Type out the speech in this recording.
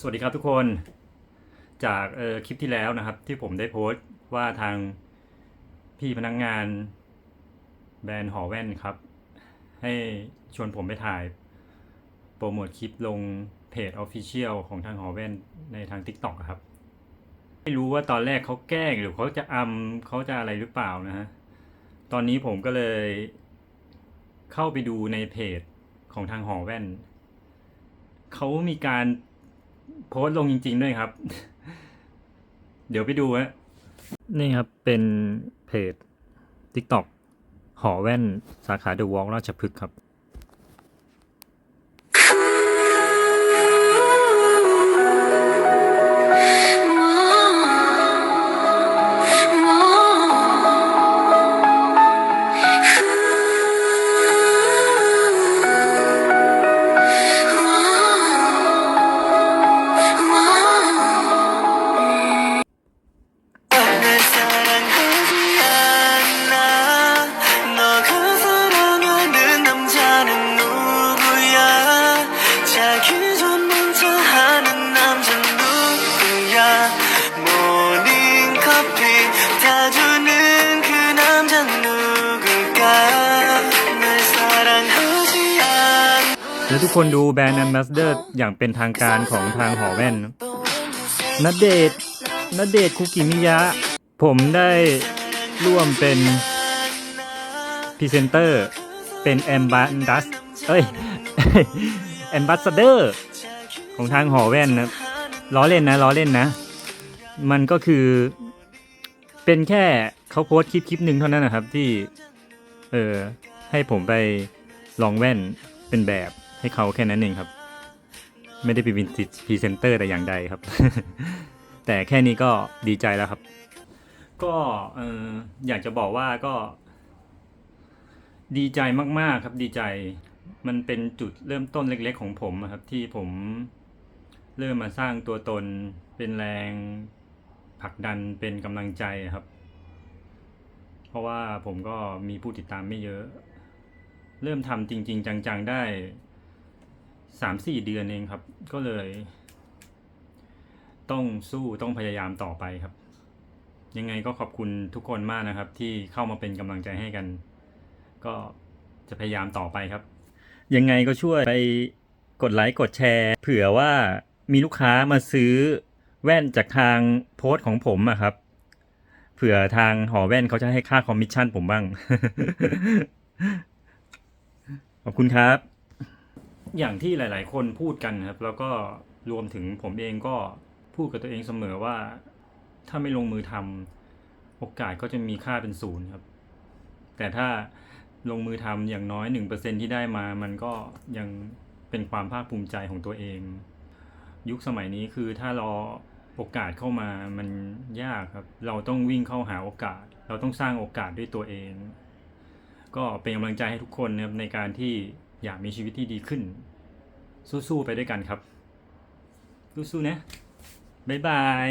สวัสดีครับทุกคนจากออคลิปที่แล้วนะครับ ที่ผมได้โพสต์ว่าทางพี่พนักงงานแบรนด์หอแว่นครับ ให้ชวนผมไปถ่ายโปรโมทคลิปลงเพจ Official ของทางหอแว่นในทาง TikTok อะครับ ไม่รู้ว่าตอนแรกเขาแกล้งหรือเขาจะอำเขาจะอะไรหรือเปล่านะฮะ ตอนนี้ผมก็เลยเข้าไปดูในเพจของทางหอแว่น เขามีการ โพสต์ลงจริง ๆ ด้วยครับ เดี๋ยวไปดูฮะนี่ครับเป็นเพจ TikTok หอแว่นสาขาเดอะวอล์กราชพฤกษ์ครับ แล้วทุกคนดูแบรนด์ a m b a s s a d o r อย่างเป็นทางการของทางหอแว่นนัดเดชน์นเดชน์คุกิมิยะ ผมได้ร่วมเป็นพรีเซนเตอร์ เป็นแอมบ s ดัสเอ้ยแอมบ s สเดอร์ ของทางหอแว่นนะล้อเล่นนะล้อเล่นนะ มันก็คือเป็นแค่เขาโพสคลิปคลิปหนึ่งเท่านั้นนะครับที่ เออให้ผมไปลองแว่นเป็นแบบ ให้เขาแค่นั้นเองครับ ไม่ได้ไปเป็นพรีเซนเตอร์แต่อย่างใดครับ แต่แค่นี้ก็ดีใจแล้วครับ ก็เอออยากจะบอกว่าก็ ดีใจมาก ๆ ครับ ดีใจ มันเป็นจุดเริ่มต้นเล็ก ๆ ของผมครับ ที่ผมเริ่มมาสร้างตัวตนเป็นแรงผลักดันเป็นกำลังใจครับ เพราะว่าผมก็มีผู้ติดตามไม่เยอะ เริ่มทำจริง ๆ จัง ๆ ได้ สามสี่เดือนเองครับ ก็เลย ต้องสู้ต้องพยายามต่อไปครับ ยังไงก็ขอบคุณทุกคนมากนะครับ ที่เข้ามาเป็นกำลังใจให้กัน ก็จะพยายามต่อไปครับ ยังไงก็ช่วยไปกดไลค์กดแชร์ เผื่อว่ามีลูกค้ามาซื้อแว่นจากทางโพสต์ของผมอะครับ เผื่อทางหอแว่นเขาจะให้ค่าคอมมิชชั่นผมบ้าง ขอบคุณครับ อย่างที่หลาย ๆ คนพูดกันครับ แล้วก็รวมถึงผมเองก็พูดกับตัวเองเสมอว่า ถ้าไม่ลงมือทำโอกาสก็จะมีค่าเป็นศูนย์ครับ แต่ถ้าลงมือทำอย่างน้อยหนึ่งเปอร์เซ็นที่ได้มา มันก็ยังเป็นความภาคภูมิใจของตัวเอง ยุคสมัยนี้คือถ้ารอโอกาสเข้ามามันยากครับ เราต้องวิ่งเข้าหาโอกาส เราต้องสร้างโอกาสด้วยตัวเอง ก็เป็นกำลังใจให้ทุกคนนะครับในการที่ อยากมีชีวิตที่ดีขึ้น สู้ๆไปด้วยกันครับ สู้ๆนะ บ๊ายบาย